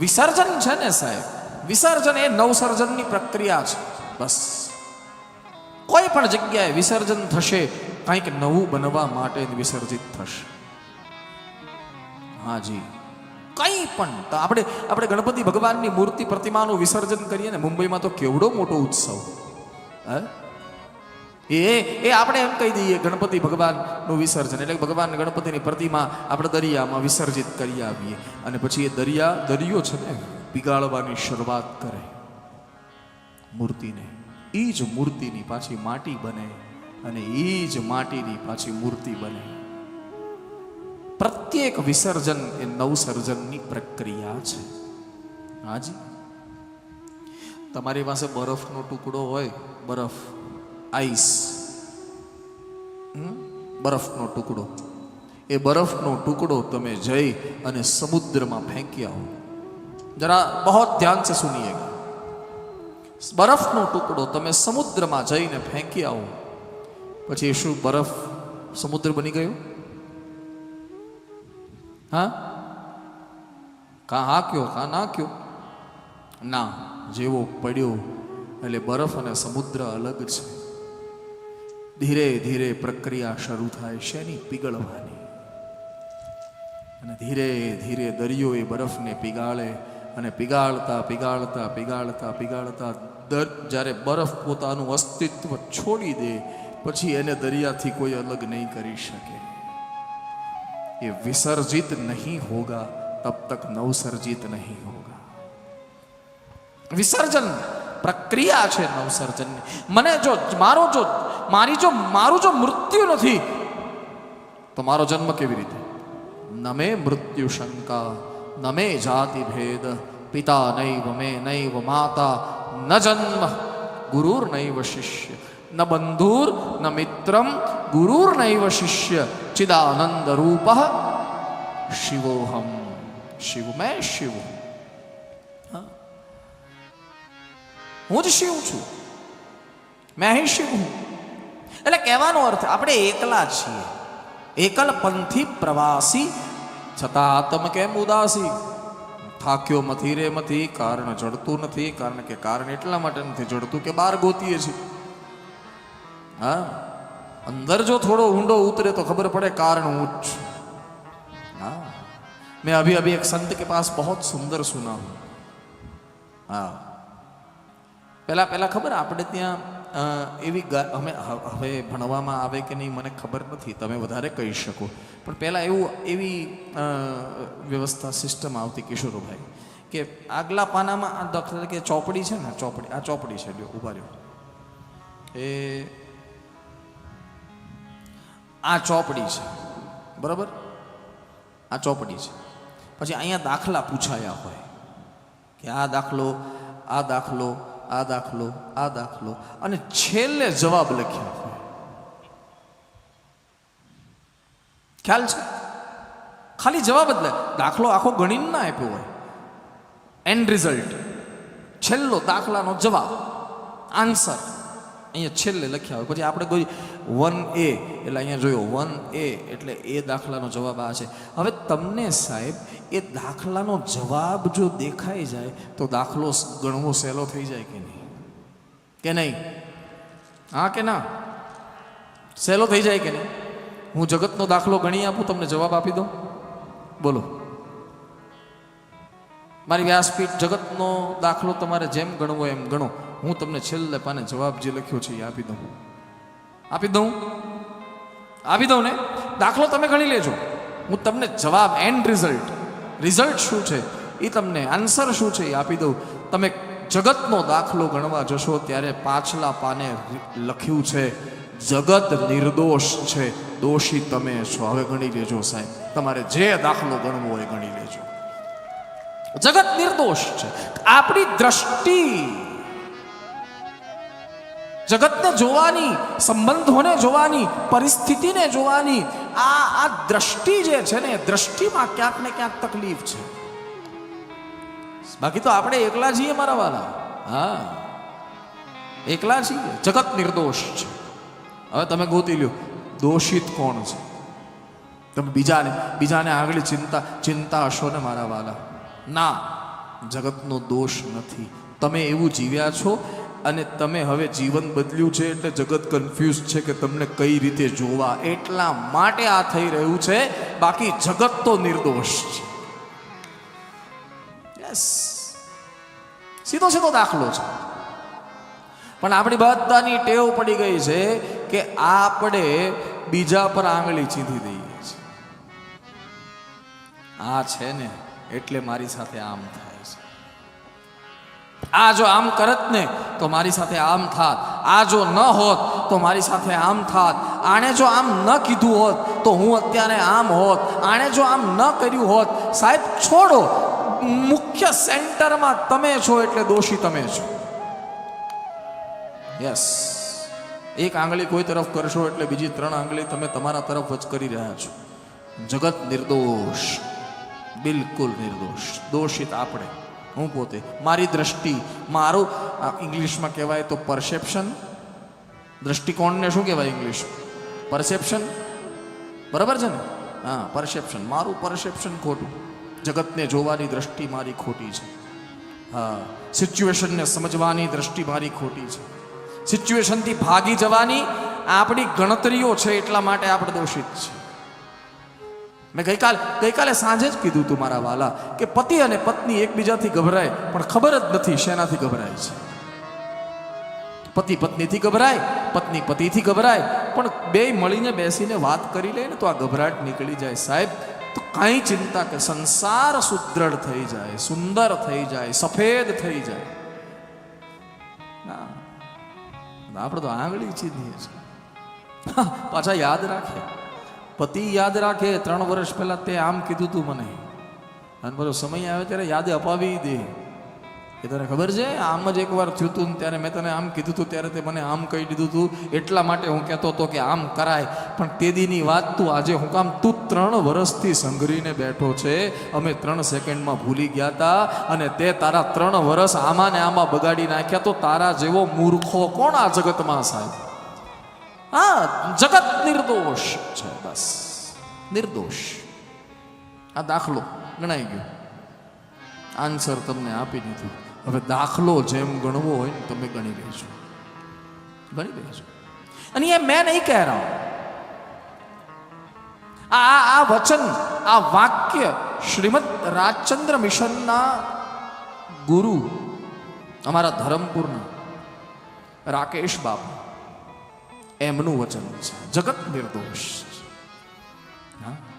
વિસર્જન છે ને સાહેબ? વિસર્જન એ નવસર્જનની પ્રક્રિયા છે. બસ. કોઈ પણ જગ્યાએ વિસર્જન થશે, કંઈક નવું બનવા માટે વિસર્જિત થશે. હા જી. કંઈ પણ. તો આપણે આપણે ગણપતિ ભગવાનની મૂર્તિ પ્રતિમાનું વિસર્જન કરીએ ને, મુંબઈમાં તો કેવડો મોટો ઉત્સવ. હે? એ એ આપણે એમ કહી દઈએ, ગણપતિ ભગવાનનું વિસર્જન એટલે ભગવાન ગણપતિની પ્રતિમા આપણે દરિયામાં વિસર્જિત કરી આવીએ. અને પછી એ દરિયા, દરિયો છે ને, પીગાળવાની શરૂઆત કરે. મૂર્તિને. એ જ મૂર્તિની પાછી માટી બને અને એ જ માટીની પાછી મૂર્તિ બને. પ્રત્યેક વિસર્જન એ નવસર્જનની પ્રક્રિયા છે. હાજી? તમારી પાસે બરફનો ટુકડો હોય, બરફ. આઈસ? બરફનો ટુકડો. એ બરફનો ટુકડો તમે જઈ અને સમુદ્રમાં ફેંકી આવો જરા બહુ ધ્યાન છે સુનિએગા બરફનો ટુકડો તમે સમુદ્રમાં જઈને ફેંકી આવો પછી શું બરફ સમુદ્ર બની ગયો? હા? કાં હા કયો કાં ના કયો ના, જેવો પડ્યો. એટલે બરફ અને સમુદ્ર અલગ છે. ધીરે ધીરે પ્રક્રિયા શરૂ થાય શેની? પીગળવાની. અને ધીરે ધીરે દરિયો એ બરફને પીગાળે અને પીગાળતા પીગાળતા પીગાળતા પીગાળતા દર જ્યારે બરફ પોતાનું અસ્તિત્વ છોડી દે, પછી એને દરિયાથી કોઈ અલગ નહીં કરી શકે. એ વિસર્જિત નહીં હોગા, તબ તક નવસર્જિત નહીં હોગા. વિસર્જન પ્રક્રિયા છે નવસર્જનની. મને જો મારો જો, મારી જો, મારું જો મૃત્યુ નથી, તો મારો જન્મ કેવી રીતે? ન મે મૃત્યુ શંકા ન મે જાતિ ભેદ, પિતા નૈવ, મે નૈવ, માતા ન જન્મ, ગુરુર નૈવ શિષ્ય. ન બંધુર, ન મિત્રમ, ગુરુર નૈવ શિષ્ય. ચિદાનંદ રૂપ શિવોહમ. શિવ મેં શિવ. હું જ શિવ છું. મેં અહીં શિવ હું. એટલે કહેવાનો અર્થ, આપણે એકલા છીએ. એકલપંથી પ્રવાસી, છતાં તમે કેમ ઉદાસી? થાક્યો મથી રે મથી, કારણ જડતું નથી, કારણ કે કારણ એટલા માટે નથી જડતું કે બહાર ગોતીએ છીએ. હા? અંદર જો થોડો ઊંડો ઉતરે તો ખબર પડે કારણ હું જ હા? મેં અભી અભી એક સંત કે પાસ બહુ સુંદર સુના હું. હા. પહેલા પહેલાં ખબર આપણે ત્યાં એવી અમે હવે ભણવામાં આવે કે નહીં મને ખબર નથી, તમે વધારે કહી શકો. પણ પહેલાં એવું એવી વ્યવસ્થા, સિસ્ટમ આવતી કિશોરભાઈ, કે આગલા પાનામાં આ દાખલા કે ચોપડી છે ને ચોપડી, આ ચોપડી છે લ્યો ઊભા રહ્યો. એ, આ ચોપડી છે, બરાબર? આ ચોપડી છે. પછી અહીંયા દાખલા પૂછાયા હોય, કે આ દાખલો આ દાખલો આ દાખલો આ દાખલો. અને છેલ્લે જવાબ લખ્યો. ખ્યાલ છે? ખાલી જવાબ જ દાખલો આખો ગણીને ના આપ્યો હોય. એન્ડ રિઝલ્ટ છેલ્લો દાખલાનો જવાબ. આન્સર અહીંયા છેલ્લે લખ્યા હોય. પછી આપણે કોઈ વન એ એટલે અહીંયા જોયો વન એ એટલે એ દાખલાનો જવાબ આ છે. હવે તમને સાહેબ એ દાખલાનો જવાબ જો દેખાઈ જાય, તો દાખલો ગણવો સહેલો થઈ જાય કે નહીં? કે નહીં? હા કે ના? સહેલો થઈ જાય કે નહીં? હું જગતનો દાખલો ગણી આપું, તમને જવાબ આપી દઉં? બોલો. મારી વ્યાસપીઠ જગતનો દાખલો તમારે જેમ ગણવો એમ ગણો. હું તમને છેલ્લે પાને જવાબ જે લખ્યો છે એ આપી દઉં. આપી દઉં? આપી દઉં ને? દાખલો તમે ગણી લેજો. હું તમને જવાબ એન્ડ રિઝલ્ટ રિઝલ્ટ શું છે? એ તમને આન્સર શું છે એ આપી દઉં. તમે જગતનો દાખલો ગણવા જશો ત્યારે પાછલા પાને લખ્યું છે, જગત નિર્દોષ છે, દોષી તમે છો. હવે ગણી લેજો સાહેબ. તમારે જે દાખલો ગણવો હોય ગણી લેજો. જગત નિર્દોષ છે. આપણી દ્રષ્ટિ જગતને જોવાની, સંબંધોને જોવાની, પરિસ્થિતિને જોવાની આ આ દ્રષ્ટિ જે છે ને દ્રષ્ટિમાં ક્યાંક ને ક્યાંક તકલીફ છે. બાકી તો આપણે એકલા છીએ મારા વાલા. હા. એકલા છીએ. જગત નિર્દોષ છે. હવે તમે ગોતી લ્યો, દોષિત કોણ છે? તમે બીજાને બીજાને આગળ ચિંતા ચિંતા હશો ને મારા વાલા. ના, જગતનો દોષ નથી. તમે એવું જીવ્યા છો અને તમે હવે જીવન બદલ્યું છે એટલે જગત કન્ફ્યુઝ છે કે તમને કઈ રીતે જોવા એટલા માટે આ થઈ રહ્યું છે. બાકી જગત તો નિર્દોષ છે. સીધો સીધો દાખલો છે. પણ આપણી બધાની ટેવ પડી ગઈ છે કે આપણે બીજા પર આંગળી ચીંધી દઈએ છીએ. આ છે ને એટલે મારી સાથે આમ થાય છે. આ જો આમ કરત ને, તો મારી સાથે આમ થાત. આ જો ન હોત, તો મારી સાથે આમ થાત. આણે જો આમ ન કીધું હોત, તો હું અત્યારે આમ હોત. આણે જો આમ ન કર્યું હોત, સાહેબ, છોડો. મુખ્ય સેન્ટરમાં તમે છો એટલે દોષી તમે છો. યસ એક આંગળી કોઈ તરફ કરશો એટલે બીજી ત્રણ આંગળી તમે તમારા તરફ જ કરી રહ્યા છો. જગત નિર્દોષ. બિલકુલ નિર્દોષ. દોષિત આપણે. હું પોતે? મારી દ્રષ્ટિ. મારું ઇંગ્લિશમાં કહેવાય તો પરસેપ્શન દ્રષ્ટિકોણને શું કહેવાય ઇંગ્લિશ? પરસેપ્શન બરાબર છે ને? હા પરસેપ્શન મારું પરસેપ્શન ખોટું. જગતને જોવાની દ્રષ્ટિ મારી ખોટી છે. હા સિચ્યુએશનને સમજવાની દ્રષ્ટિ મારી ખોટી છે. સિચ્યુએશનથી ભાગી જવાની આપણી ગણતરીઓ છે એટલા માટે આપણે દોષિત છે મેં ગઈકાલે ગઈકાલે સાંજે જ કીધું તું મારા વાલા કે પતિ અને પત્ની એકબીજાથી ગભરાય, પણ ખબર જ નથી શેનાથી ગભરાય છે. પતિ પત્નીથી ગભરાય, પત્ની પતિથી ગભરાય, પણ બે મળીને બેસીને વાત કરી લે ને તો આ ગભરાટ નીકળી જાય. સાહેબ, તો કાંઈ ચિંતા કે સંસાર સુદ્રઢ થઈ જાય, સુંદર થઈ જાય, સફેદ થઈ જાય. ના આપણે તો આંગળી ચીધીએ છીએ. પાછા યાદ રાખે પતિ યાદ રાખે, ત્રણ વર્ષ પહેલા તે આમ કીધું તું મને. અને બધો સમય આવે ત્યારે યાદ અપાવી દે. એ તને ખબર છે? આમ જ એકવાર થયું તું ને ત્યારે મેં તને આમ કીધું તું, ત્યારે તે મને આમ કહી દીધું તું. એટલા માટે હું કહેતો હતો કે આમ કરાય. પણ તે દીની વાત તું આજે હું કામ તું ત્રણ વર્ષથી સંઘરીને બેઠો છે. અમે ત્રણ સેકન્ડમાં ભૂલી ગયા હતા અને તે તારા ત્રણ વર્ષ આમાં ને આમાં બગાડી નાખ્યા તો તારા જેવો મૂર્ખો કોણ આ જગતમાં સાહેબ? હા જગત નિર્દોષ છે બસ નિર્દોષ આ દાખલો ગણાઈ ગયો આન્સર તમને આપી દીધું હવે દાખલો જેમ ગણવો હોય ને તમે ગણી લેજો ગણી લેજો અને એ મેં નહીં કહ રહા આ આ- આ વચન આ વાક્ય શ્રીમદ રાજચંદ્ર મિશનના ગુરુ અમારા ધરમપુરના રાકેશ બાપુ એમનું વચન છે. જગત નિર્દોષ હા?